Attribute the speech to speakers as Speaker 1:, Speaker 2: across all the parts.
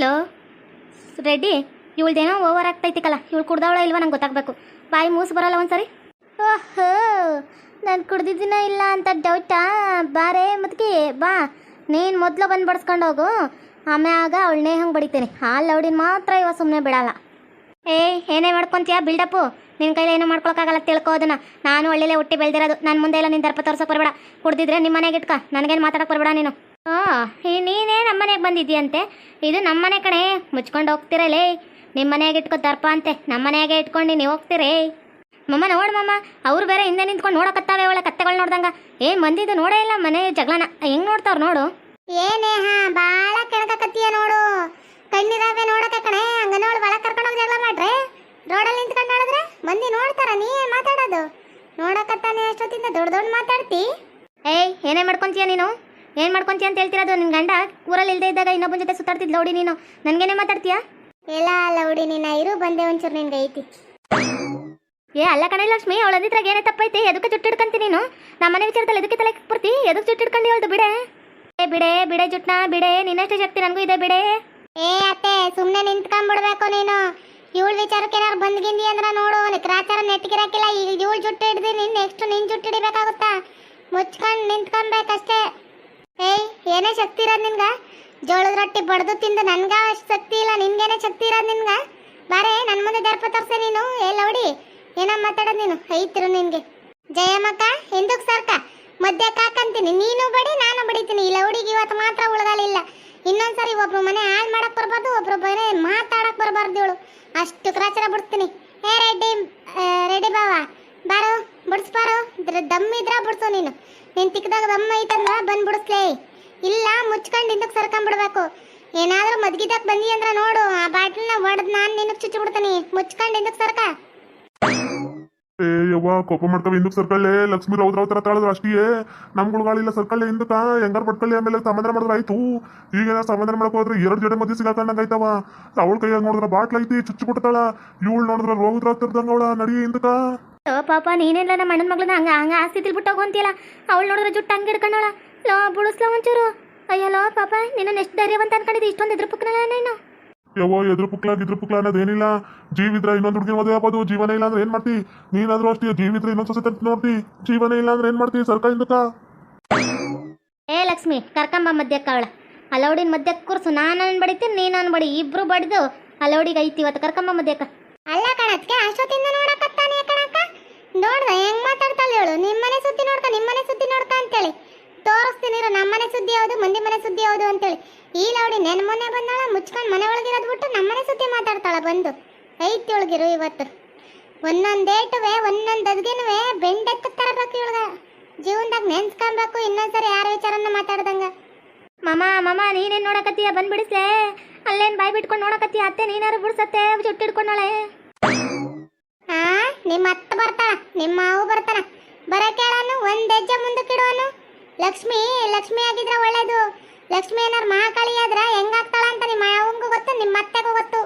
Speaker 1: Low Reddy, ಇವಳ್ದೇನೋ over ಆಗ್ತೈತಿಕಲ್ಲ, ಇವಳು ಕುಡ್ದವಳ ಇಲ್ವಾ ನಂಗೆ ಗೊತ್ತಾಗಬೇಕು. ಬಾಯಿ ಮೂಸು ಬರೋಲ್ಲ ಒಂದ್ಸರಿ. ಓಹೋ, ನಾನು ಕುಡ್ದಿದ್ದೀನ ಇಲ್ಲ ಅಂತ ಡೌಟಾ ಬಾರೆ ಮತ್ಕಿ, ಬಾ. ನೀನು ಮೊದಲು ಬಂದು ಬಡಿಸ್ಕೊಂಡು ಹೋಗು. ಆಮ್ಯಾಗ ಅವಳನ್ನೇ ಹಂಗೆ ಬಡಿತೀನಿ. ಹಾಲು ಲೌಡಿನ ಮಾತ್ರ ಇವ ಸುಮ್ಮನೆ ಬಿಡಲ್ಲ. ಏಯ್ ಏನೇ ಮಾಡ್ಕೊಂತೀಯ? ಬಿಲ್ಡಪ್ಪು ನಿನ್ನ ಕೈಲಿ ಏನೂ ಮಾಡ್ಕೊಳಕ್ಕಾಗಲ್ಲ, ತಿಳ್ಕೋ ಅದನ್ನ. ನಾನು ಒಳ್ಳೆಯಲ್ಲೇ ಹುಟ್ಟಿ ಬೆಳೆದಿರೋದು. ನನ್ನ ಮುಂದೆ ಎಲ್ಲ ನಿನ್ನ ದರ್ಪ ವರ್ಷಕ್ಕೆ ಬರಬೇಡ. ಕುಡ್ದಿದ್ರೆ ನಿಮ್ಮ ಮನೆಗೆ ಇಟ್ಕ. ನನಗೇನು ಮಾತಾಡಕ್ಕೆ ಬರಬೇಡ ನೀನು. ಹಾಂ ನೀನೇ ನಮ್ಮ ಮನೆಗೆ ಬಂದಿದ್ದೀಯಂತೆ ಇದು ನಮ್ಮ ಮನೆ ಕಣೆ ಮುಚ್ಕೊಂಡು ಹೋಗ್ತಿರಲೇ ನಿಮ್ಮ ಮನೆಯಾಗೆ ಇಟ್ಕೋ ದರ್ಪ ಅಂತೆ ನಮ್ಮ ಮನೆಯಾಗೆ ಇಟ್ಕೊಂಡು ನೀವು ಹೋಗ್ತೀರಿ? ಮಮ್ಮ ನೋಡು ಮಮ್ಮ ಅವ್ರು ಬೇರೆ ಹಿಂದೆ ನಿಂತ್ಕೊಂಡು ನೋಡಕತ್ತಾವೆ ಒಳ್ಳೆ ಕತ್ತೆಗಳು ನೋಡ್ದಂಗ. ಏ ಮಂದಿದು ನೋಡೇ ಇಲ್ಲ ಮನೆ ಜಗಳನ. ಹೆಂಗ್ ನೋಡ್ತಾವ್ರು ನೋಡು. ಏನೇ ಹಾ ಬಾಳ ಕೆಣಕತ್ತೀಯ ನೋಡು. ಕಣ್ಣಿದಾವೆ ನೋಡಕ ಕಣೆ ಹಂಗ ನೋಡಿ ಕರ್ಕೊಂಡು ಹೋಗಿ ಜಗಳ ಮಾಡ್ರೆ? ರೋಡಲ್ಲಿ ನಿಂತ್ಕೊಂಡು ನೋಡಿದ್ರೆ ಮಂದಿ ನೋಡ್ತಾರ ನೀ ಏನ್ ಮಾತಾಡೋದು? ನೋಡಕತ್ತಾನೆ ಅಷ್ಟೊತ್ತಿಂದ ದೊಡ್ಡ ದೊಡ್ಡ ಮಾತಾಡ್ತಿ? ಏಯ್ ಏನೇ ಮಾಡ್ಕೊಂತೀಯ ನೀನು? ಏನ್ ಮಾಡ್ಕೊಂತೀಯ ಅಂತ ಹೇಳ್ತಿರೋದು? ನಿನ್ ಗಂಡ ಊರಲ್ಲಿ ಇಲ್ದೇ ಇದ್ದಾಗ ಇನ್ನೊಬ್ಬನ ಜೊತೆ ಸುತ್ತಾಡ್ತಿದ್ ಲೌಡಿ ನೀನು. ನನ್ಗೇನೆ ಮಾತಾಡ್ತೀಯಾ? ಎಲ್ಲ ಲೌಡಿ ನೀನು ಇರು ಬಂದೆ ಒಂಚೂರು ನಿನ್ ಐತಿ ಏ ಅಲ್ಲ ಕಣೆ ಲಕ್ಷ್ಮಿ ಅವಳ ಅಂದಿದ್ರಾಗ ಏನೇ ತಪ್ಪೈತಿ? ಎದಕ್ಕೆ ಜುಟ್ಟು ಹಿಡ್ಕಂತಿ ನೀನು? ನಮ್ಮನೆ ವಿಚಾರದಲ್ಲಿ ಎದಕ್ಕೆ ತಲೆ ಬರ್ತಿ ಎದಕ್ಕೆ ಜುಟ್ಟು ಹಿಡ್ಕೊಂಡು ಹೇಳ್ದು ಬಿಡೆ. ಏ ಬಿಡೆ ಬಿಡೆ ಜುಟ್ನ ಬಿಡೆ. ನಿನ್ನಷ್ಟು ಶಕ್ತಿ ನನಗೂ ಇದೆ ಬಿಡೆ. ಏ ಅತ್ತೆ ಸುಮ್ಮನೆ ನಿಂತ್ಕೊಂಡ್ಬಿಡ್ಬೇಕು ನೀನು. ಇವಳ ವಿಚಾರಕ್ಕೆ ಏನಾರು ಬಂದ್ಗಿಂದಿ ಅಂದ್ರೆ ನೋಡು. ಕ್ರಾಚಾರ ನೆಟ್ಗಿರಾಕಿಲ್ಲ. ಈಗ ಇವಳು ಜುಟ್ಟು ಹಿಡ್ದು ನಿನ್ ನೆಕ್ಸ್ಟ್ ನಿನ್ ಜುಟ್ಟು ಹಿಡಿಬೇಕಾಗುತ್ತಾ? ಮುಚ್ಕೊಂಡು ನಿಂತ್ಕೊಬೇಕಷ್ಟೇ. ಏಯ್, ಏನೇ ಶಕ್ತಿ ಇರೋದು ನಿನ್ಗ? ಜೋಳದ ರೊಟ್ಟಿ ಬಡ್ದು ತಿಂದು ನನ್ಗ ಅಷ್ಟು ಶಕ್ತಿ ಇಲ್ಲ, ನಿನ್ಗೇನೆ ಶಕ್ತಿ ಇರೋದು ನಿನ್ಗ? ಬಾರೆ ನನ್ನ ಮುಂದೆ ದರ್ಪ ತರ್ಸೆ ನೀನು. ಏ, ಲೌಡಿ, ಏನ ಮಾತಾಡೋದು ನೀನು? ಐತಿರು ನಿನ್ಗೆ. ಜಯಮ್ಮಕ್ಕ, ಹಿಂದಕ್ ಸರ್ಕ. ಮಧ್ಯ ಕಾಕಂತೀನಿ. ನೀನು ಬಡಿ, ನಾನು ಬಡಿತೀನಿ. ಈ ಹುಡುಗಿ ಇವತ್ತು ಮಾತ್ರ ಉಳ್ಗಾಲಿಲ್ಲ ಇನ್ನೊಂದ್ಸರಿ ಒಬ್ರು ಮನೆ ಹಾಳು ಮಾಡಕ್ ಬರಬಾರ್ದು, ಒಬ್ರು ಮನೆ ಮಾತಾಡಕ್ ಬರಬಾರ್ದು ಇವಳು. ಅಷ್ಟು ಕ್ರಾಚರ ಬಿಡ್ತೀನಿ. ಏ, ರೆಡ್ಡಿ ರೆಡ್ಡಿ ಬಾವ, ಬಾರೋ, ಬಿಡಿಸ್ಬಾರೋ. ದಮ್ ಇದ್ರ ಬಿಡ್ಸು ನೀನು. ನೀನ್ ತಿಕ್ಕದಾಗ ಬಮ್ಮ ಐತಂದ್ರ ಬಂದ್ ಬಿಡಿಸ್ಲೇ. ಇಲ್ಲ, ಮುಚ್ಕೊಂಡು ಹಿಂದಕ್ ಸರ್ಕೊಂಡ್ಬಿಡ್ಬೇಕು ಏನಾದ್ರೂ ಮದ್ಗಿದಕ್ ಬಂದಿ ಅಂದ್ರ ನೋಡು, ಆ ಬಾಟ್ಲನ್ನ ಒಡೆದ್ ನಾನ್ ನಿನಗ್ ಚುಚ್ಚಿ ಬಿಡ್ತೀನಿ. ಮುಚ್ಕೊಂಡು ಹಿಂದಕ್ ಸರ್ಕ.
Speaker 2: ಏ, ಯವ್ವ, ಕೋಪ ಮಾಡ್ಕವ ಹಿಂದಕ್ಕೆ ಸರ್ಕಳ್ಳೆ ಲಕ್ಷ್ಮಿ ರೌದ್ರ ತರ ತಾಳದ್ರು ಗಾಳಿ ಇಲ್ಲ ಸರ್ಕಳ್ಳೆ ಹಿಂದಕ್ಕ. ಹೆಂಗಾರ ಪಡ್ಕಳ್ಳಿ ಆಮೇಲೆ ಸಮಾಧಾನ ಮಾಡಿದ್ರೆ ಆಯ್ತು. ಈಗ ಸಮಾಧಾನ ಮಾಡಕ್ ಹೋದ್ರೆ ಎರಡು ಜಡೆ ಮದ್ಯ ಸಿಗಾಕಂಡಂಗ ಆಯ್ತವ. ಅವಳ ಕೈಯಾಗ ನೋಡಿದ್ರ ಬಾಟ್ಲ ಐತಿ, ಚುಚ್ಚಿ ಬಿಡ್ತಾಳ. ಇವಳು ನೋಡಿದ್ರ ರೌದ್ರ ತಿರ್ದಂಗ ಅವಳ ನಡಿ ಹಿಂದಕ್ಕ.
Speaker 1: ಓ ಪಾಪ ನೀನೆಲ್ಲ ನಮ್ಮ ಅಣ್ಣನ ಮಗಳನ್ನ ಹಂಗ ಹಂಗ ಆಸ್ತಿ ತಿಳ್ಬಿಟ್ಟು ಅಂತೀಯಲ್ಲ? ಅವಳು ನೋಡಿದ್ರೆ ಜುಟ್ಟು ಹಂಗೆ ಹಿಡ್ಕೊಂಡವಳ ಲೋ ಬುಡಿಸ್ಲ ಒಂಚೂರು. ಅಯ್ಯಲೋ ಪಾಪ ನಿನ್ನ ಎಷ್ಟು ಧೈರ್ಯವಂತ ಅನ್ಕೊಂಡಿದ್ದೆ? ಇಷ್ಟೊಂದು ಎದುರು ಪಕ್ಕನಲ್ಲ ನೀನು
Speaker 2: ಯವ್ವ ಎದುರು ಪುಕ್ಲ ಗಿದ್ರು ಪುಕ್ಲ ಅನ್ನೋದೇನಿಲ್ಲ ಜೀವಿದ್ರ ಇನ್ನೊಂದು ಹುಡುಗಿ ಮದುವೆ ಆಗೋದು ಜೀವನ ಇಲ್ಲ ಅಂದ್ರೆ ಏನ್ ಮಾಡ್ತಿ? ನೀನಾದ್ರೂ ಅಷ್ಟೇ ಜೀವಿದ್ರ ಇನ್ನೊಂದು ಸೊಸೆ ತರ್ತಿ ನೋಡ್ತಿ. ಜೀವನ ಇಲ್ಲ ಅಂದ್ರೆ ಏನ್ ಮಾಡ್ತಿ? ಸರ್ಕ ಹಿಂದಕ್ಕ?
Speaker 1: ಏ ಲಕ್ಷ್ಮಿ ಕರ್ಕಂಬ ಮಧ್ಯಕ್ಕೆ ಅವಳ. ಅಲೌಡಿನ ಮಧ್ಯಕ್ಕೆ ಕೂರ್ಸು ನಾನು ಅನ್ ಬಡಿತೀನಿ ನೀನು ಅನ್ ಬಡಿ. ಇಬ್ರು ಬಡಿದು ಅಲೌಡಿಗೆ ಐತಿ ಇವತ್ತು ಕರ್ಕಂಬ ಮಧ್ಯಕ್ಕೆ ಅಲ್ಲ ಕಣಕ್ಕೆ ಅಷ್ಟೊತ್ತಿಂದ ನೋಡಕತ್ತಾನೆ. ನೋಡ್ದ, ಹೆಂಗ್ ಮಾತಾಡ್ತಾಳೆ ಹೇಳು? ನಿಮ್ಮನೆ ಸುದ್ದಿ ನೋಡ್ತಾ ನಿಮ್ಮನೆ ಸುದ್ದಿ ನೋಡ್ಕ ಅಂತೇಳಿ. ತೋರಿಸ್ತೀನಿ ಇರು, ನಮ್ಮನೆ ಸುದ್ದಿ ಯಾವುದು ಮಂದಿ ಮನೆ ಸುದ್ದಿ ಯಾವುದು ಅಂತೇಳಿ. ಈ ಲೌಡಿ ನೆನ್ ಮೊನ್ನೆ ಬಂದಾಳ, ಮುಚ್ಕೊಂಡು ಮನೆ ಒಳಗಿರೋದು ಬಿಟ್ಟು ನಮ್ಮನೆ ಸುದ್ದಿ ಮಾತಾಡ್ತಾಳ ಬಂದು. ಐತಿ ಒಳಗಿರು ಇವತ್ತು. ಒಂದೊಂದು ಏಟುವೆ ಒಂದೊಂದ್ ಅದ್ಗೆನುವೆ ಬೆಂಡೆತ್ತ ತರಬೇಕು ಇವಳ್ಗ. ಜೀವನದಾಗ ನೆನ್ಸ್ಕೊಬೇಕು ಇನ್ನೊಂದ್ಸರಿ ಯಾರ ವಿಚಾರನ ಮಾತಾಡ್ದಂಗ. ಮಾಮ ಮಾಮ, ನೀನೇನ್ ನೋಡಕತ್ತೀಯ? ಬಂದ್ಬಿಡಿಸ್ಲೇ ಅಲ್ಲೇನ್ ಬಾಯ್ ಬಿಟ್ಕೊಂಡು ನೋಡಕತ್ತೀಯ? ಅತ್ತೆ ನೀನಾರು ಬಿಡ್ಸತ್ತೆ ಹಾ ನಿಮ್ಮ ಅತ್ತ ಬರ್ತಾಳ, ನಿಮ್ಮ ಮಾವು ಬರ್ತಾನ ಬರಕೇಳನು ಒಂದ್ ಹೆಜ್ಜೆ ಮುಂದಕ್ಕೆ ಇಡುವನು. ಲಕ್ಷ್ಮಿ ಲಕ್ಷ್ಮಿ ಆಗಿದ್ರೆ ಒಳ್ಳೇದು. ಲಕ್ಷ್ಮಿ ಏನಾರು ಮಹಾಕಾಳಿ ಆದ್ರ ಹೆಂಗಾಗ್ತಾಳ ಅಂತ ನಿಮ್ಮ ಮಾವಂಗೂ ಗೊತ್ತು, ನಿಮ್ಮ ಅತ್ತೆಗೂ ಗೊತ್ತು.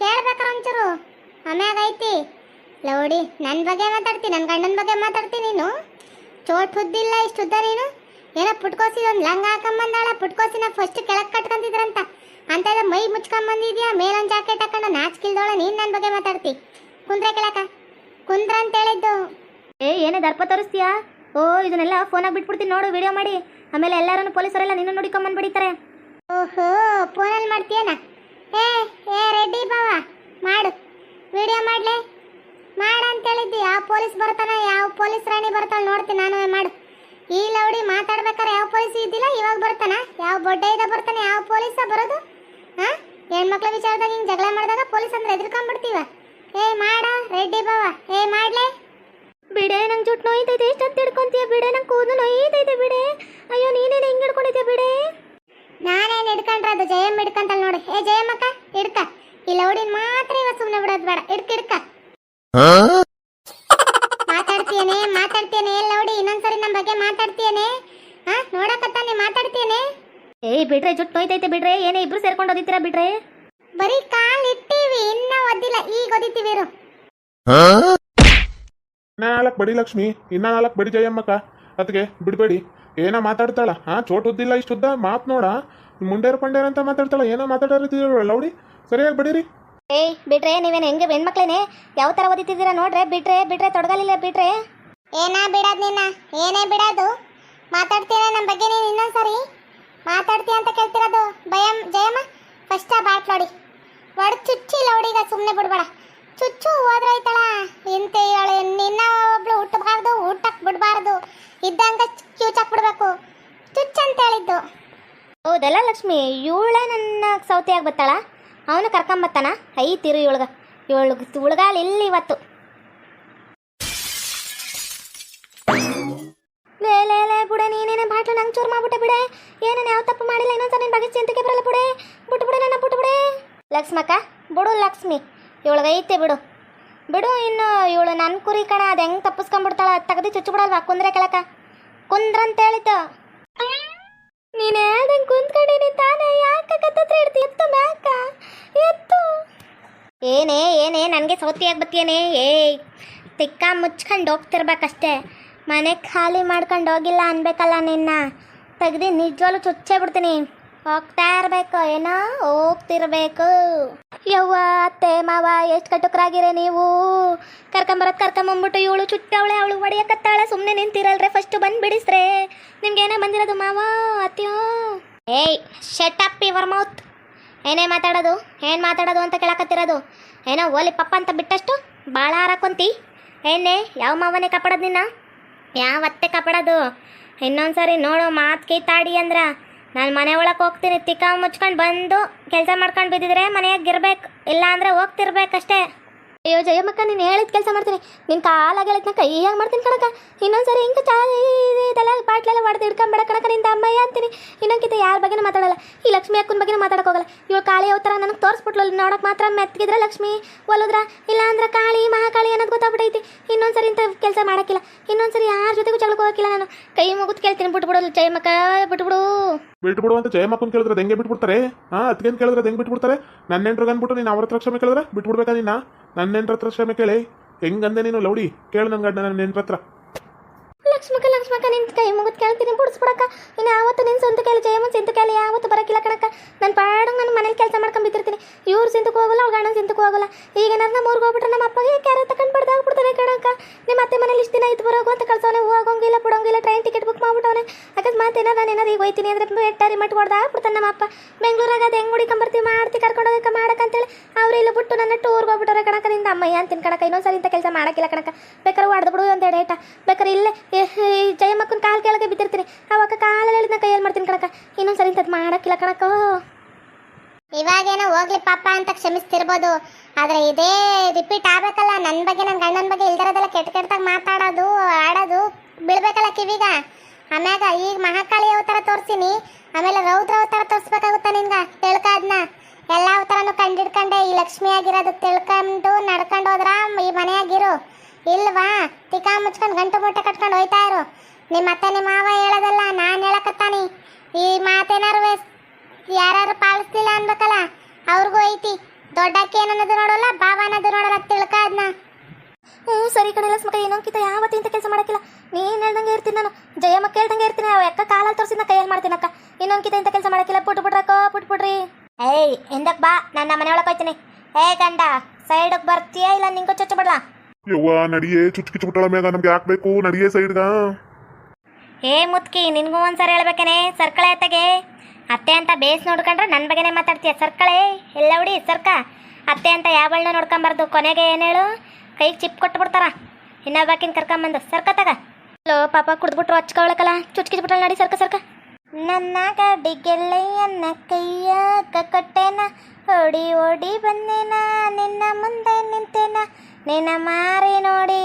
Speaker 1: ಕೇಳ್ಬೇಕಾರ ಒಂಚೂರು. ಆಮ್ಯಾಗ ಐತಿ. ಲೌಡಿ ನನ್ನ ಬಗ್ಗೆ ಮಾತಾಡ್ತಿ ನನ್ನ ಗಂಡನ ಬಗ್ಗೆ ಮಾತಾಡ್ತಿ ನೀನು. ಚೋಟ್ ಹುದ್ದಿಲ್ಲ ಇಷ್ಟು ಉದ್ದ ನೀನು. ಏನೋ ಪುಟ್ಕೋಸಿ ಒಂದು ಲಂಗ ಹಾಕೊಂಬಂದಾಳ ಪುಟ್ಕೋಸಿನ ಫಸ್ಟ್ ಕೆಳಗೆ ಕಟ್ಕೊಂತಿದ್ರಂತ. ಅಂತದ ಮೈ ಮುಚ್ಕೊಂಬಂದಿದ್ಯಾ? ಮೇಲೊಂದು ಜಾಕೆಟ್ ಹಾಕೊಂಡು ನಾಚ್ಕಿಲ್ದೋಳ, ನೀನು ನನ್ನ ಬಗ್ಗೆ ಮಾತಾಡ್ತಿ. ಕುಂದ್ರೆ ಕೆಳಕ ಕುಂದ್ರ ಅಂತ ಹೇಳಿದ್ದು. ಏ ಏನೇ ದರ್ಪ ತೋರಿಸ್ತೀಯಾ? ಓ ಇದನ್ನೆಲ್ಲ ಫೋನಾಗಿ ಬಿಟ್ಬಿಡ್ತೀನಿ ನೋಡು ವಿಡಿಯೋ ಮಾಡಿ. ಆಮೇಲೆ ಎಲ್ಲರೂ ಪೊಲೀಸರೆಲ್ಲ ನಿನ್ನ ನೋಡಿಕೊಂಡ್ ಬಂದ್ಬಿಡಿತಾರೆ. ಓಹೋ ಫೋನಲ್ಲಿ ಮಾಡ್ತೀಯನ? ಏ ಏ ರೆಡ್ಡಿ ಬಾವ ಮಾಡು. ವಿಡಿಯೋ ಮಾಡ್ಲೆ. ಮಾಡ ಅಂತ ಹೇಳಿದ್ದಿ ಯಾವ ಪೊಲೀಸ್ ಬರ್ತಾನ ಯಾವ ಪೊಲೀಸ್ ರಾಣಿ ಬರ್ತಾಳೆ ನೋಡ್ತೀನಿ ನಾನು ಮಾಡು. ಈ ಲೌಡಿ ಮಾತಾಡ್ಬೇಕಾರೆ ಯಾವ ಪೊಲೀಸ್ ಇದ್ದಿಲ್ಲ ಇವಾಗ ಬರ್ತಾನ ಯಾವ ಬೊಡ್ಡೆ ಇದ ಬರ್ತಾನೆ ಯಾವ ಪೊಲೀಸ ಬರೋದು? ಹಾ ಹೆಣ್ಮಕ್ಳ ವಿಚಾರದಾಗ ಹಿಂಗ್ ಜಗಳ ಮಾಡಿದಾಗ ಪೊಲೀಸ್ ಅಂದ್ರೆ ಎದ್ರಕೊಂಡ್ಬಿಡ್ತೀವ ಏ ಮಾಡ ರೆಡ್ಡಿ ಬಾವ. ಜುಟ್ಟು ನೋಯ್ತೈತೆ ಅಂತ ಹಿಡ್ಕೊಂತೀಯ ಬಿಡೆ? ನಂಗೆ ಕೂದಲು ನೋಯ್ತೈತೆ ಬಿಡೆ. ಅಯ್ಯೋ ನೀನೇನು ಹೆಂಗ್ ಹಿಡ್ಕೊಂಡಿದ್ಯಾ ಬಿಡೆ? ನಾನೇನು ಹಿಡ್ಕೊಂಡ್ರೆ ಅದು? ಜಯಮ್ಮ ಹಿಡ್ಕಂತಲ್ ನೋಡಿ. ಏ ಜಯಮ್ಮಕ್ಕ ಹಿಡ್ಕ. ಈ ಲೌಡಿನ ಮಾತ್ರ ಇವತ್ತು ಸುಮ್ಮನೆ ಬಿಡೋದು ಬೇಡ. ಹಿಡ್ಕ ಹಿಡ್ಕ. ಮಾತಾಡ್ತೀಯನೆ ಮಾತಾಡ್ತೀಯನೆ? ಲೌಡಿ ಇನ್ನೊಂದ್ಸರಿ ನಮ್ಮ ಬಗ್ಗೆ ಮಾತಾಡ್ತೀಯನೆ? ಹಾ ನೋಡಕತ್ತಾನೆ ಮಾತಾಡ್ತೀಯನೆ? ಏಯ್ ಬಿಡ್ರೆ ಜುಟ್ಟು ನೋಯ್ತೈತೆ ಬಿಡ್ರೆ. ಏನೇ ಇಬ್ರು ಸೇರ್ಕೊಂಡು ಓದಿತೀರಾ ಬಿಡ್ರೆ? ಬರೀ ಕಾಲ್ ಇಟ್ಟಿವಿ ಇನ್ನ ಒದ್ದಿಲ್ಲ ಈಗ ಓದಿತೀವಿ ಇರು.
Speaker 2: ನಾಲ್ಕು ಬಡಿ ಲಕ್ಷ್ಮಿ ಇನ್ನ ನಾಲ್ಕು ಬಡಿ ಜಯಮ್ಮಕ್ಕ. ಅದಕ್ಕೆ ಬಿಡಬೇಡಿ. ಏನೋ ಮಾತಾಡ್ತಾಳ? ಹಾ ಚೋಟ್ ಉದ್ದಿಲ್ಲ ಇಷ್ಟು ಉದ್ದ? ಮಾತು ನೋಡ. ಮುಂಡೇರ್ ಪಂಡೇರ್ ಅಂತ ಮಾತಾಡ್ತಾಳ? ಏನೋ ಮಾತಾಡೋರಿದ್ದೀರ ಲೌಡಿ ಸರಿಯಾಗಿ ಬಿಡಿರಿ.
Speaker 3: ಏಯ್ ಬಿಡ್ರೆ ನೀವೇನು ಹೆಂಗೆ ಹೆಣ್ಮಕ್ಳೇನೆ? ಯಾವ ತರ ಓದಿತಿದ್ದೀರಾ ನೋಡ್ರೆ ಬಿಡ್ರೆ ಬಿಡ್ರೆ ತೊಡಗಲಿಲ್ಲ ಬಿಡ್ರೆ
Speaker 1: ಏನ ಬಿಡೋದು ನಿನ್ನ? ಏನೇ ಬಿಡೋದು? ಮಾತಾಡ್ತೀರ ನಮ್ಮ ಬಗ್ಗೆ ನೀನು ಇನ್ನೊಂದ್ಸರಿ? ಮಾತಾಡ್ತೀಯ ಅಂತ ಕೇಳ್ತಿರೋದು ಭಯಂ ಜಯಮ್ಮ? ಫಸ್ಟ್ ಆ ಬಾಟ್ ನೋಡಿ. ಒಡ್ ಚುಚ್ಚಿ ಲೌಡಿಗ ಸುಮ್ಮನೆ ಬಿಡ್ಬೇಡ. ಚುಚ್ಚು ಹೋದ್ರೈತಳ ಇಂತ ಹೇಳಿ ನಿನ್ನ ಒಬ್ಳು ಹುಟ್ಟಬಾರ್ದು ಊಟಕ್ಕೆ ಬಿಡಬಾರ್ದು ಇದ್ದಂಗ ಕ್ಯೂಚಕ್ ಬಿಡ್ಬೇಕು ಚುಚ್ಚ ಅಂತ ಹೇಳಿದ್ದು
Speaker 3: ಲಕ್ಷ್ಮಿ, ಇವಳ ನನ್ನ ಸೌತಿಯಾಗಿ ಬತ್ತಾಳ? ಅವನು ಕರ್ಕೊಂಬತ್ತಾನ ಐತಿರು ಇವಳ್ಗ. ಇವಳು ತುಳ್ಗಾಲ ಇಲ್ಲಿ ಇವತ್ತು. ಲೇ ಲೇ ಲೇ, ಬುಡೆ, ನೀನೇನೆ ಬಾಟ್ಲು ನಂಗೆ ಚೂರು ಮಾಡ್ಬಿಟ್ಟೆ ಬಿಡೆ. ಏನೇನು ಯಾವ ತಪ್ಪು ಮಾಡಿಲ್ಲ, ಇನ್ನೊಂದ್ಸಲ ನಿನ್ನ ಬಗ್ಗೆ ಚಿಂತೆಗೆ ಬರಲ್ಲ ಬಿಡೆ. ಬಿಟ್ಟು ಬಿಡೆ, ನನ್ನ ಬಿಟ್ಟು ಬಿಡೆ. ಲಕ್ಷ್ಮಕ್ಕ ಬಿಡು ಲಕ್ಷ್ಮಿ. ಇವಳಿಗೆ ಐತೆ ಬಿಡು. ಬಿಡು, ಇನ್ನು ಇವಳು ನನ್ನ ಕುರಿ ಕಣ, ಅದು ಹೆಂಗೆ ತಪ್ಪಿಸ್ಕೊಂಡ್ಬಿಡ್ತಾಳ ತೆಗ್ದು ಚುಚ್ಚು ಬಿಡಲ್ವಾ ಕುಂದ್ರೆ ಕೆಳಕ ಕುಂದ್ರಂತ ಹೇಳಿತು ನೀನು ಹೇಳ್ದಂಗೆ ಕುಂತ್ಕೊಂಡೀನಿ ತಾನೇ. ಯಾಕೆ ಕತ್ತತ್ರ ಇಡ್ತಿ? ಎತ್ತು ಮ್ಯಾಕ? ಎತ್ತು? ಏನೇ ಏನೇ, ನನಗೆ ಸೌತಿಯಾಗಿ ಬತ್ತೀಯನೇ? ಏಯ್, ತಿಕ್ಕ ಮುಚ್ಕೊಂಡು ಹೋಗ್ತಿರ್ಬೇಕಷ್ಟೇ. ಮನೆ ಖಾಲಿ ಮಾಡ್ಕೊಂಡು ಹೋಗಿಲ್ಲ ಅನ್ಬೇಕಲ್ಲ ನಿನ್ನ. ತೆಗ್ದು ನಿಜವಾಗ್ಲೂ ಚುಚ್ಚೇ ಬಿಡ್ತೀನಿ. ಹೋಗ್ತಾ ಇರಬೇಕು, ಏನೋ ಹೋಗ್ತಿರ್ಬೇಕು. ಯವ್ವ, ಅತ್ತೆ, ಮಾವ, ಎಷ್ಟು ಕಟುಕರಾಗಿರೆ ನೀವು? ಕರ್ಕೊಂಬರತ್ ಕರ್ಕೊಂಬಂದ್ಬಿಟ್ಟು ಇವಳು ಚುಟ್ಟವಳೆ, ಅವಳು ಹೊಡಿಯಕತ್ತಾಳೆ ಸುಮ್ಮನೆ ನಿಂತಿರಲ್ರೆ ಫಸ್ಟ್ ಬಂದು ಬಿಡಿಸ್ರೆ. ನಿಮ್ಗೇನೇ ಬಂದಿರೋದು ಮಾವ ಅತ್ತೆಯೋ ಏಯ್ ಶೆಟ್ ಅಪ್ ಇವರ್ ಮೌತ್ ಏನೇ ಮಾತಾಡೋದು, ಏನು ಮಾತಾಡೋದು ಅಂತ ಕೇಳಕತ್ತಿರೋದು? ಏನೋ ಓಲಿ ಪಪ್ಪ ಅಂತ ಬಿಟ್ಟಷ್ಟು ಭಾಳ ಹಾರಕೊಂತಿ ಏನೇ, ಯಾವ ಮಾವನೇ ಕಾಪಾಡೋದು ನಿನ್ನ? ಯಾವತ್ತೆ ಕಾಪಾಡೋದು? ಇನ್ನೊಂದ್ಸರಿ ನೋಡು, ಮಾತು ಕೈತಾಡಿ ಅಂದ್ರ ನಾನು ಮನೆ ಒಳಗೆ ಹೋಗ್ತೀನಿ ತಿಕ್ಕ ಮುಚ್ಕೊಂಡು ಬಂದು ಕೆಲಸ ಮಾಡ್ಕೊಂಡು ಬಿದ್ದಿದ್ರೆ ಮನೆಯಾಗಿರ್ಬೇಕು ಇಲ್ಲ ಅಂದರೆ ಹೋಗ್ತಿರ್ಬೇಕಷ್ಟೇ. ಅಯ್ಯೋ ಜಯಮ್ಮಕ್ಕ, ನೀನು ಹೇಳಿದ ಕೆಲಸ ಮಾಡ್ತೀನಿ. ನಿನ್ನ ಕಾಲಾಗ ಕೈ ಹಂಗೆ ಮಾಡ್ತೀನಿ ಕಣಕ ಇನ್ನೊಂದ್ಸರಿ ಹಿಂಗೆ ಚಾ ಇದು- ಇದೆಲ್ಲ ಬಾಟ್ಲೆಲ್ಲ ಹೊಡೆದು ಹಿಡ್ಕೊಂಬೇಡ ಕಣಕ ನಿಂದ ಅಮ್ಮಯ್ಯ ಅಂತೀನಿ. ಇನ್ನೊಂದ್ಕಿಂತ ಯಾರ ಬಗ್ಗೆನೂ ಮಾತಾಡಲ್ಲ. ಈ ಲಕ್ಷ್ಮಿ ಅಕ್ಕನ ಬಗ್ಗೆ ಮಾತಾಡಕ್ ಹೋಗಲ್ಲ. ಇವಳು ಕಾಳಿ ಅವತಾರ ನನಗೆ ತೋರಿಸ್ಬಿಟ್ಲು. ನೋಡಕ್ ಮಾತ್ರ ಮೆತ್ತಗಿದ್ರೆ ಲಕ್ಷ್ಮಿ. ಒಲದ್ರ ಇಲ್ಲ ಅಂದ್ರೆ ಕಾಳಿ, ಮಹಾಕಾಳಿ ಅನ್ನೋದು ಗೊತ್ತಾಗ್ಬಿಟ್ಟೈತಿ ಇನ್ನೊಂದ್ಸರಿ ಇಂಥ ಕೆಲಸ ಮಾಡಕ್ಕಿಲ್ಲ. ಇನ್ನೊಂದ್ಸರಿ ಯಾರ ಜೊತೆಗೂ ಜಗಳಕ್ಕೆ ಹೋಗಕ್ಕಿಲ್ಲ ನಾನು. ಕೈ ಮುಗಿದು ಕೇಳ್ತೀನಿ. ಬಿಟ್ಬಿಡೋಲ್ಲ ಜಯಮ್ಮಕ್ಕ, ಬಿಟ್ಬಿಡು.
Speaker 2: ಬಿಟ್ಬಿಡು ಅಂತ ಜಯಮ್ಮಕ್ಕನ್ ಕೇಳಿದ್ರೆ ಹೆಂಗೆ ಬಿಟ್ಬಿಡ್ತಾರೆ? ಹಾ ಅದಕ್ಕೆ ಕೇಳಿದ್ರೆ ಹೆಂಗೆ ಬಿಟ್ಬಿಡ್ತಾರೆ? ನನ್ನ ಅಂದ್ಬಿಟ್ಟು ನೀನು ಅವ್ರ ಹತ್ರ ಕ್ಷಮೆ ಕೇಳಿದ್ರೆ ಬಿಟ್ಬಿಡ್ಬೇಕಾ ನನ್ನ ನೆಂಟ್ರ ಹತ್ರ ಕ್ಷಮೆ ಕೇಳಿ? ಹೆಂಗಂದೆ ನೀನು ಲೌಡಿ? ಕೇಳು ನಂಗಡ್ಡ ಗಂಡ ನನ್ನ ನೆಂಟ್ರ ಹತ್ರ
Speaker 3: ಲಕ್ಷ್ಮಕ್ಕ ಲಕ್ಷ್ಮಕ ನಿಂತ ಕೈ ಮುಗಿದು ಕೇಳ್ತೀನಿ, ಬಿಡಿಸ್ಬಿಡಕ್ಕ. ಇನ್ನು ಯಾವತ್ತು ನಿನ್ನ ಸ್ವಂತ ಕೇಳಿ ಜಯಮ್ಮ ಸಿಂತ ಕೇಳಿ, ಯಾವತ್ತು ಬರಕಿಲ್ಲ ಕಣಕ್ಕ. ನಾನು ಪಾಡಂಗೆ ನನ್ನ ಮನೇಲಿ ಕೆಲಸ ಮಾಡ್ಕೊಂಡು ಬಿದ್ದಿರ್ತೀನಿ. ಇವ್ರು ಸಿಂತಕ್ಕೆ ಹೋಗಲ್ಲ, ಅವ್ರು ಗಾಣ ಸಿಂತಕ್ಕೆ ಹೋಗಲ್ಲ. ಈಗ ನನ್ನ ಊರಿಗೆ ಹೋಗ್ಬಿಟ್ರೆ ನಮ್ಮ ಅಪ್ಪಗೆ ಕ್ಯಾರೆ ತಗೊಂಡು ಬಿಡ್ದಾಗ್ಬಿಡ್ತಾರೆ ಕಣಕ್ಕ. ನಿಮ್ಮ ಅತ್ತೆ ಮನೇಲಿ ಇಷ್ಟು ದಿನ ಇದ್ದು ಬರೋಗು ಅಂತ ಕಳ್ಸೋನೆ ಹೋಗೋಂಗಿಲ್ಲ, ಬಿಡೋಂಗಿಲ್ಲ ಟ್ರೈನ್ ಟಿಕೆಟ್ ಬುಕ್ ಮಾಡ್ಬಿಟ್ಟವನೆ. ಅಕಸ್ಮಾತ್ ಏನಾರ ನಾನು ಏನಾರು ಈಗ ಹೋಯ್ತೀನಿ ಅಂದ್ರೆ ಬೆಟ್ಟಾರಿ ಮಟ್ಟು ಹೊಡ್ದಾಗ್ಬಿಡ್ತಾನೆ ನಮ್ಮ ಅಪ್ಪ. ಬೆಂಗಳೂರಾಗ ಅದು ಹೆಂಗೆ ಹುಡಿಕೊಂಬರ್ತೀವಿ ಮಾಡ್ತಿ, ಕರ್ಕೊಂಡು ಹೋಗಕ್ಕೆ ಮಾಡಕ್ಕಂತೇಳಿ ಅವ್ರು ಇಲ್ಲಿ ಬಿಟ್ಟು ನನ್ನ ಟೂರ್ಗೆ ಹೋಗ್ಬಿಟ್ಟವ್ರೆ ಕಣಕ ನಿಂದ ಅಮ್ಮಯ್ಯ ಅಂತೀನಿ ಕಣಕ ಇನ್ನೊಂದ್ಸರಿ ಇಂಥ ಕೆಲಸ ಮಾಡಕ್ಕಿಲ್ಲ ಕಣಕ ಬೇಕಾದ್ರೆ ಹೊಡೆದ್ಬಿಡು ಅಂತ ಹೇಳಿ ಬೇಕಾದ್ರೆ ಇಲ್ಲೇ ಜಯಮ್ಮಕ್ಕನ ಕಾಲು ಕೆಳಗೆ ಬಿದ್ದಿರ್ತೀನಿ ಅವಾಗ ಕಾಲಲ್ಲಿ ಹೇಳಿದ್ನ ಕೈಯಲ್ಲಿ ಮಾಡ್ತೀನಿ ಕಣಕ ಇನ್ನೊಂದ್ಸರಿ ಇಂಥದ್ದು ಮಾಡಕ್ಕಿಲ್ಲ ಕಣಕೋ
Speaker 1: ಇವಾಗೇನೋ ಹೋಗ್ಲಿ ಪಾಪ ಅಂತ ಕ್ಷಮಿಸ್ತಿರ್ಬೋದು. ಆದ್ರೆ ಇದೇ ರಿಪೀಟ್ ಆಗ್ಬೇಕಲ್ಲ. ನನ್ನ ಬಗ್ಗೆ ನನ್ನ ಗಂಡನ ಬಗ್ಗೆ ಇಲ್ದಿರೋದೆಲ್ಲ ಕೆಟ್ಟ ಕೆಟ್ಟದಾಗ ಮಾತಾಡೋದು, ಆಡೋದು ಬೀಳ್ಬೇಕಲ್ಲ ಕಿವಿಗ. ಆಮ್ಯಾಗ ಈಗ ಮಹಾಕಾಳಿ ಅವತಾರ ತೋರ್ಸಿನಿ. ಆಮೇಲೆ ರೌದ್ರ ಅವತಾರ ತೋರಿಸ್ಬೇಕಾಗುತ್ತ ನಿನ್ಗ? ತಿಳ್ಕ ಅದನ್ನ ಎಲ್ಲ ಅವತಾರನು ಕಂಡಿಡ್ಕೊಂಡೆ. ಈ ಲಕ್ಷ್ಮಿ ಆಗಿರೋದು ತಿಳ್ಕೊಂಡು, ನಡ್ಕೊಂಡು ಹೋದ್ರ ಈ ಮನೆಯಾಗಿರು ಇಲ್ವಾ? ತಿಕಾ ಮುಚ್ಕೊಂಡು ಗಂಟು ಮೂಟೆ ಕಟ್ಕೊಂಡು ಹೋಯ್ತಾ ಇರು. ನಿಮ್ಮ ಅತ್ತೆ ನಿಮ್ಮ ಮಾವ ಹೇಳೋದಲ್ಲ ನಾನು ಹೇಳಕತ್ತಾನಿ. ಈ ಮಾತೇನಾರು ಯಾರು ಪಾಲಿಸ್ತಿಲ್ಲ ಅನ್ಬೇಕಲ್ಲ? ಅವ್ರಿಗೂ ಐತಿ. ದೊಡ್ಡಕ್ಕೆ ಏನನ್ನೋದು ನೋಡಲ್ಲ ಬಾಬಾ ಅನ್ನೋದು ನೋಡಲ್ಲ ತಿಳ್ಕ ಅದನ್ನ
Speaker 3: ಹ್ಞೂ ಸರಿ ಕಣೆ ಲಕ್ಷ್ಮಕ್ಕ ಇನ್ನೊಂದ್ಕಿತ ಯಾವತ್ತಿಂತ ಕೆಲಸ ಮಾಡಕ್ಕಿಲ್ಲ. ನೀನು ಹೇಳ್ದಂಗೆ ಇರ್ತೀನಿ ನಾನು. ಜಯಮ್ಮ ಕೇಳ್ದಂಗೆ ಇರ್ತೀನಿ ಅವ ಅಕ್ಕ ಕಾಲಲ್ಲಿ ತೋರಿಸಿದ ಕೈಯಲ್ಲಿ ಮಾಡ್ತೀನಿ ಅಕ್ಕ. ಇನ್ನೊಂದ್ಕಿತ ಇಂಥ ಕೆಲಸ ಮಾಡಕ್ಕಿಲ್ಲ ಪುಟ್ ಬಿಡ್ರಕ್ಕೋ ಪುಟ್ ಬಿಡ್ರಿ ಏಯ್ ಹಿಂದಕ್ಕೆ ಬಾ ನನ್ನ ಮನೆ ಒಳಗೆ ಹೋಯ್ತೀನಿ. ಏ ಗಂಡ ಸೈಡಿಗೆ ಬರ್ತೀಯಾ ಇಲ್ಲ ನಿಂಗೂ ಚುಚ್ಚು ಬಿಡ್ಲಾ?
Speaker 2: ಯವ್ವ ನಡಿಯೇ ಚುಚ್ಚು ಕಿಚ್ಚು ಬಿಟ್ಟಳ ಮ್ಯಾಗ ನಮ್ಗೆ ಹಾಕ್ಬೇಕು ನಡಿಯೇ ಸೈಡ್ಗ.
Speaker 3: ಏ ಮುತ್ಕಿ ನಿನ್ಗೂ ಒಂದ್ಸರಿ ಹೇಳ್ಬೇಕೇನೆ ಸರ್ಕಳೆ ಅತ್ತೆಗೆ. ಅತ್ತೆ ಅಂತ ಬೇಸ್ ನೋಡ್ಕೊಂಡ್ರೆ ನನ್ನ ಬಗ್ಗೆನೇ ಮಾತಾಡ್ತೀಯ ಸರ್ಕಳೆ? ಎಲ್ಲ ಹುಡಿ ಸರ್ಕ. ಅತ್ತೆ ಅಂತ ಯಾವಳನ್ನ ನೋಡ್ಕೊಂಬಾರ್ದು ಕೊನೆಗೆ ಏನು ಹೇಳು? ಕೈಗೆ ಚಿಪ್ ಕೊಟ್ಟು ಬಿಡ್ತಾರ ಇನ್ನೊಬ್ಬಾಕಿನ ಕರ್ಕೊಂಬಂದು ಸರ್ಕ ತಗ. ಲೋ ಪಾಪ ಕುಡ್ದ್ಬಿಟ್ರು ಹಚ್ಕೊಳಕಲ್ಲ ಚುಚ್ಕಿಸ್ಬಿಟ್ಟಳ ನಡಿ ಸರ್ಕ ಸರ್ಕ. ನನ್ನ ಗಾಡಿಗೆಲ್ಲೆಯನ್ನ ಕೈಯ ಕೊಟ್ಟೆನ ಓಡಿ ಓಡಿ ಬಂದೇನ ನಿನ್ನ ಮುಂದೆ ನಿಂತೇನ. ನಿನ್ನ ಮಾರಿ ನೋಡಿ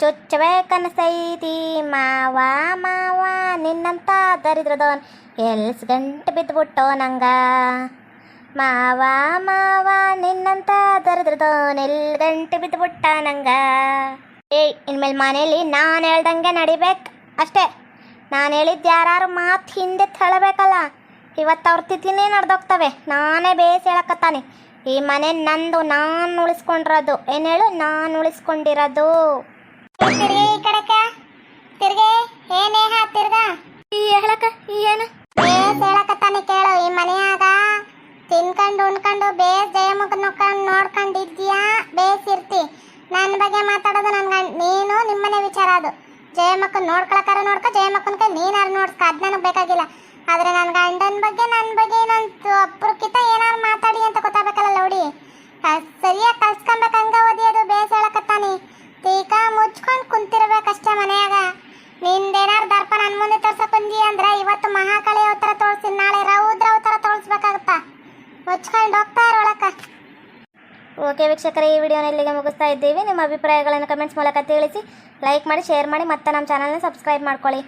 Speaker 3: ಚುಚ್ಚಬೇಕನ್ಸೈತಿ ಮಾವ ಮಾವ, ನಿನ್ನಂತ ದರಿದ್ರದವನ್ ಎಲ್ಸ್ ಗಂಟೆ ಬಿದ್ದುಬಿಟ್ಟೋ ನಂಗ ಮಾವ ಮಾವ, ನಿನ್ನಂತ ದರಿದ್ರದವನ್ ಎಲ್ ಗಂಟೆ ಬಿದ್ದುಬಿಟ್ಟ ನಂಗ ಏಯ್, ಇನ್ಮೇಲೆ ಮನೇಲಿ ನಾನು ಹೇಳ್ದಂಗೆ ನಡಿಬೇಕು. ಅಷ್ಟೇ, ನಾನು ಹೇಳಿದ್ದು ಯಾರು ಮಾತು ಹಿಂದೆ ತಳಬೇಕಲ್ಲ ಇವತ್ತು ಅವ್ರ ತಿಥಿನೇ ನಡೆದೋಗ್ತವೆ. ನಾನೇ ಬೇಸ್ ಹೇಳಕತ್ತಾನೆ. ಈ ಮನೆ ನಂದು ನಾನು ಉಳಿಸ್ಕೊಂಡಿರೋದು. ಏನ್ ಹೇಳು? ನಾನು ಉಳಿಸ್ಕೊಂಡಿರೋದು.
Speaker 1: ತಿರ್ಗಿ ಈ ಕಡೆಕ ತಿರ್ಗಿ ಏನೇಹ ತಿರ್ಗಾ.
Speaker 3: ಈ ಹೇಳಕ್ಕ ಈ ಏನು?
Speaker 1: ಬೇಸ್ ಹೇಳಕತ್ತಾನೆ ಕೇಳು ಈ ಮನೆಯಾಗ ತಿನ್ಕೊಂಡು ಉಣ್ಕೊಂಡು ಬೇಸ್ ಜಯಮುಖ ನೋಡ್ಕೊಂಡು ನೋಡ್ಕೊಂಡಿದ್ಯಾ? ಬೇಸ್ ಇರ್ತಿ. ನನ್ನ ಬಗ್ಗೆ ಮಾತಾಡೋದು ನನ್ ಗಂಡ ನೀನು ನಿಮ್ಮನೆ ವಿಚಾರ ಅದು. ಜಯಮಕ್ಕನ್ ನೋಡ್ಕೊಳಕಾರ ನೋಡ್ಕೊ ಜಯಮಕ್ಕನ ಕೈ ನೀನಾರು ನೋಡ್ಸ್ಕ? ಅದ್ ನನಗೆ ಬೇಕಾಗಿಲ್ಲ. ಆದ್ರೆ ನನ್ನ ಗಂಡನ ಬಗ್ಗೆ ನನ್ನ ಬಗ್ಗೆ ಇನ್ನೊಂದು ಅಪ್ರಕ್ಕಿತ ಏನಾರು ಮಾತಾಡಿ ಅಂತ ಗೊತ್ತಾಗಬೇಕಲ್ಲ ಲೌಡಿ. ಸರಿಯಾಗಿ ಕಲ್ಸ್ಕೊಬೇಕು ಹಂಗ ಓದಿಯೋದು ಬೇಸ್ ಹೇಳಕತ್ತಾನೆ. ತೀಕ ಮುಚ್ಕೊಂಡು ಕುಂತಿರ್ಬೇಕಷ್ಟೇ ಮನೆಯಾಗ. ನಿಂದೇನಾರು ದರ್ಪ ನನ್ನ ಮುಂದೆ ತೋರ್ಸಕ್ಕೆ ಬಂದಿ ಅಂದ್ರೆ ಇವತ್ತು ಮಹಾಕಾಳಿ ಅವತಾರ ತೋರಿಸಿ, ನಾಳೆ ರೌದ್ರ ಅವತಾರ ತೋರಿಸ್ಬೇಕಾಗತ್ತ? ಮುಚ್ಕೊಂಡು ಹೋಗ್ತಾ ಇರೋಳಕ್ಕ
Speaker 3: ಓಕೆ ವೀಕ್ಷಕರೇ, ಈ ವಿಡಿಯೋನ ಇಲ್ಲಿಗೆ ಮುಗಿಸ್ತಾ ಇದ್ದೀವಿ. ನಿಮ್ಮ ಅಭಿಪ್ರಾಯಗಳನ್ನು ಕಮೆಂಟ್ಸ್ ಮೂಲಕ ತಿಳಿಸಿ, ಲೈಕ್ ಮಾಡಿ, ಶೇರ್ ಮಾಡಿ, ಮತ್ತೆ ನಮ್ಮ ಚಾನಲ್ನ ಸಬ್ಸ್ಕ್ರೈಬ್ ಮಾಡ್ಕೊಳ್ಳಿ.